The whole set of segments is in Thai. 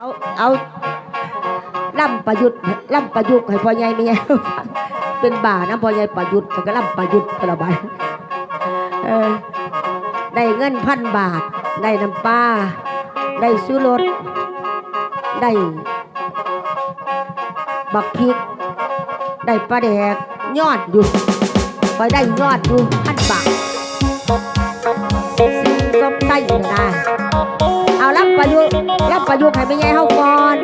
เอาเอาล่ำประยุทธ์ล่ำประยุกต์ให้พ่อใหญ่ไม่ใหญ่เป็นบ่านะพ่อใหญ่ประยุทธ์ก็ล่ำประยุทธ์กระบายเออได้เงินพันบาท ได้น้ำปลาได้ซื้อรถได้บักพริก ได้ปลาแดกยอดอยู่ไปได้ยอดอยู่พันบาท ประยุกต์ให้ไม่ใหญ่เฮาก่อน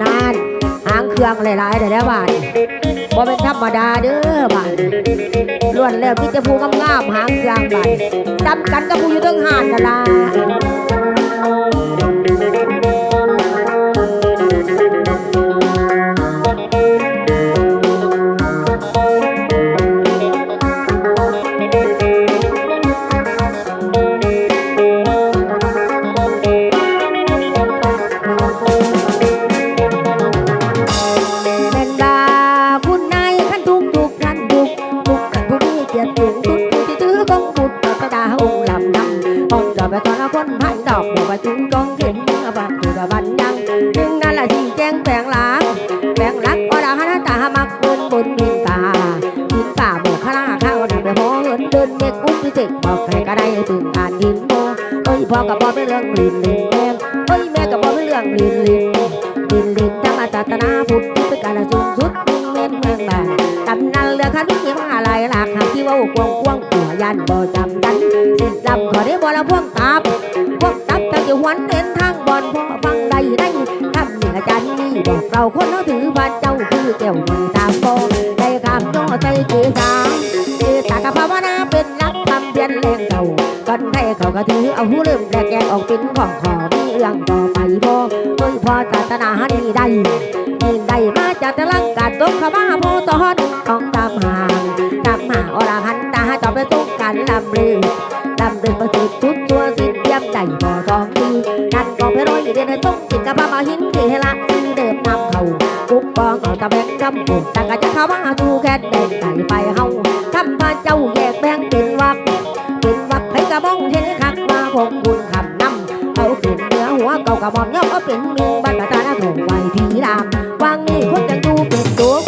นานหางเครื่องหลายๆแต่แล้วบาด บ่เป็นธรรมดาเด้อบานล้วนแล้วที่จะผู้งามๆหางยางบาดจำกันกับผู้อยู่เทั้งหานนั่นล่ะ องค์ลำนำห้องจอดไปตอนละคนให้ดอกบอกว่าจุงกองเข็มบันถือบันยังจึงนั่นละที่แจ้งแปลงหลักแปลงหลักก็ดาหน้าตามักบนบนหินป่าหินป่าโบกข้าข้าวดังไปพอเหินเดินเด็กอุ้มพิเศษบอกใครก็ได้ถึงการหินโบเอ้ยพ่อกับพ่อเป็นเรื่องลินลินแดงเอ้ยแม่กับพ่อเป็นเรื่องลินลินดินดินธรรมศาสนาพุทธเป็นการสูงสุดเมืองเมืองเมืองบ้านกำนันเรือนที่ มาลายหลักหาที่ว่ากวงกวงตัวยันบ่จำกันสิ้นลำขอได้บ่ละพวกตับพวกตับจะอยู่หวนเห็นทางบอลพอฟังได้ได้คำนี้อจารย์นี่บอกเราคนเขาถือพระเจ้าคือแก้วมือตามโบได้คำจ่อใจเกษาเกษากับภาวนาเป็นนักทำเพียนแรงเก่ากันให้เขาก็ถือเอาหูเริ่มแดกแกงออกเป็นของขอมีเรื่องต่อไปบ่เฮ้ยพอศาสนาดีได้ดีได้มาจากตะลังกาดตกขมาโพตอนต้องตามหา กกันลำเรือลำเรือประสิตชุดตัวสิ้นเยี่ยมใจบ่ทองดีนั่นก็ไปร้อยเดียนในต้องจิตกับพระมาหินเทละที่เดิมนำเขากุบกองเอาตะแบงกำปุ่นแต่ก็จะเข้ามาทูแค่แดงไก่ไปเฮาทำพระเจ้าแยกแบ่งเป็นวักเป็นวักให้กระบองเห็นคักมาพงบุญคำนำเอาขึ้นเหนือหัวเก่ากระบอกย่อมก็เป็นมืองบรรดาหน้าถงไฟผีรามวางนี่คนจะดูเป็นทุกข์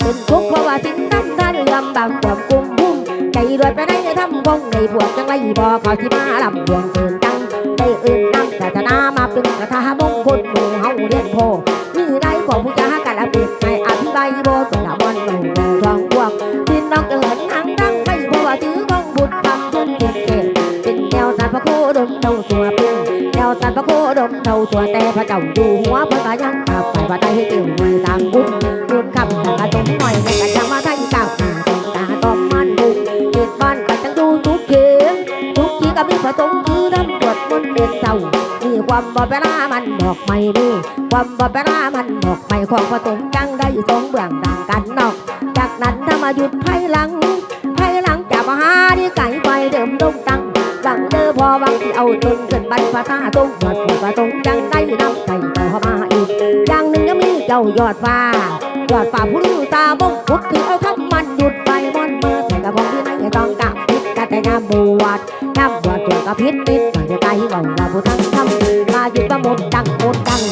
เป็นทุกข์เพราะว่าทิ้งน้ำท่านลำบางความกุมพุ่มใจรวยไปได้ วงในพวกจังไรบ่เขาที่มาลำดวงเกินจังได้เอื่นนำศาสนามาเป็นกระทามงคลหมู่เฮาเรียนโพมีได้ของผู้จ้ากันอภิในอธิบายโบตัวละมันหนุ่ทองพวกดินนอกจะเหินหางดังไปเพราะว่าถือกองบุตรทำทุนเก่งเก่งเป็นแนวตัดพระโคดมเท่าตัวเป็นแนวตัดพระโคดมเท่าตัวแต่พระเจ้าดูหัวพระตายังขับไปพระไตให้เกี่ยวไว้ตามบุญรุนคำทางกระตงหน่อยในกระจังมาไท ทีก็มีพระสงคือทำตรวจมนต์เป็นเจ้ามีความบ่เวลามันบอกไม่ดีความบ่เวลามันบอกไม่ของพระสงจังได้สองเบื้องดังกันนอก จากนั้นถ้ามาหยุดภายหลังภายหลังจากมหาที่ไก่ไฟเดิมลงตังหวังเด้อพอวังที่เอาตนเกินบรรพตาตรงหอดหัวตรงจังได้น้ำใจต่อมาอีกอย่างหนึ่งยังมีเจ้ายอดฟ้ายอดฟ้าผู้ลือตาบงพุดถือ กระพิษติดมาในใจบอกว่าผู้ทั้งทำมาหยุดประมดดังหมดดัง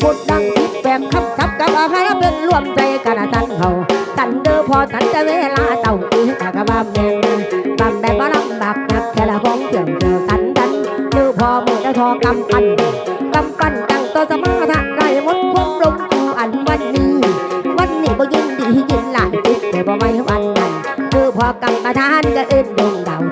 หมดดังพิษแปมคับคับกับอภัยแล้วเป็นรวมใจกันตันเขาตันเดอพอตันจะเวลาเต่าอีกกะบ้าแมงบำแดงบ่ลำบากนักแต่ละของเกี่ยวเจอกันดันเนื้อพอมือได้ทอกำปั้นกำปั้นตั้งตัวสมาธิไรมดควงลงกูอันวันนี้ วันนี้บ่ยินดียินหลายจิตแต่บ่ไม่วันนั้นเนื้อพอกำมาทานก็เอ็นดวงดาว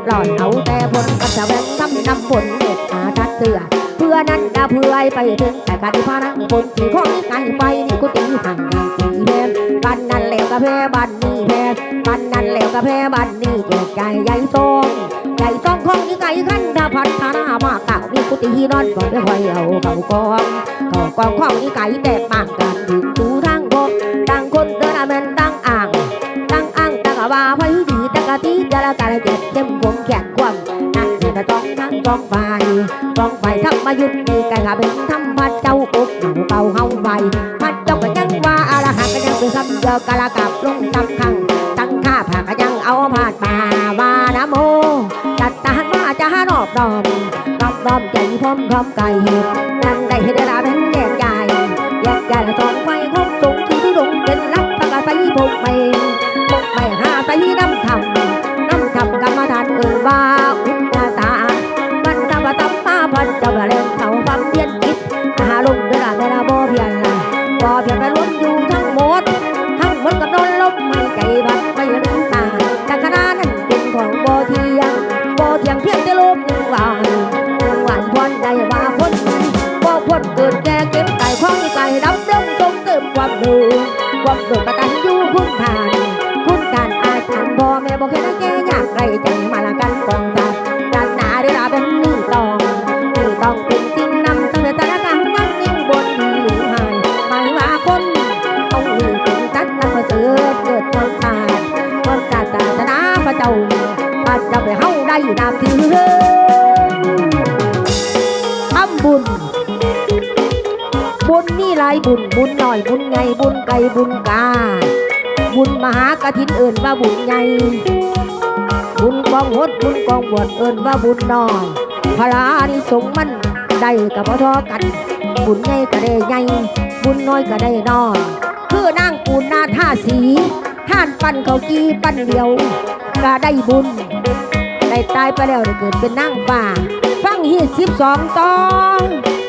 ดือดร้อนเอาแต่ผลกับจะแบ่งทำนำผลเด็ดมาทัดเสือเพื่อนั้นก็เพื่อไปถึงแต่การที่พานังผลที่ของนี่ไกลไปนี่กูตีห่างกันตีแพงบ้านนั้นแล้วก็แพ้บ้านนี้แพ้บ้านนั้นแล้วก็แพ้บ้านนี้แจกใจใหญ่ทรงใหญ่ทรงของยี่ไก่ขันถ้าพันธนามาเก่ามีกุฏินอนบ่ได้คอยเอาเขากองเขากองของยี่ไก่แตกต่างกันถึงาไว้ดีดังกะตีจะละกาลเจ็ดเข้มขงแขนความนั่นคือประต้องทั้งกองไฟกองไฟธรรมยุทธ์มีไก่ขาเป็นธรรมเจ้ากุกหนูเป่าเฮาไฟพัดเจ้าก็ยังว่าอาละหักก็ยังเป็นคำเดียวกาลกับลงตำคังตั้งค่าผักก็ยังเอาผาดป่าวานะโมจัดตาหันมาจะหานอบดอมรอบดอมใจพร้อมพร้อมไก่ห็ดนั่นได้เห็ดราเป็นแยกใหญ่แยกใหญ่ละทองไฟคงตรงที่ทุดงเป็นรักพระกาไฟพกไม่ ไก่ดำดงตรงเติมความดูความดูกระกันอยู่พุ่นทานคุณการอาจารย์พ่อแม่บอกแค่นั้นแก่ยากไรใจายบุญบุญหน่อยบุญไงบุญไก่บุญกา บุญมหากฐินเอิ่นว่าบุญใหญ่บุญกองหดบุญกองบวชเอิ่นว่าบุญน้อยพระอานิสงมันได้กับพอทอกัน บุญใหญ่ก็ได้ใหญ่บุญน้อยก็ได้น้อยคือนางปูนนาท่าสีท่านปั้นเขากีปั้นเดียวก็ได้บุญ ได้ตายไปแล้วได้เกิดเป็นนางฟ้าฟังฮีสิบสองตอน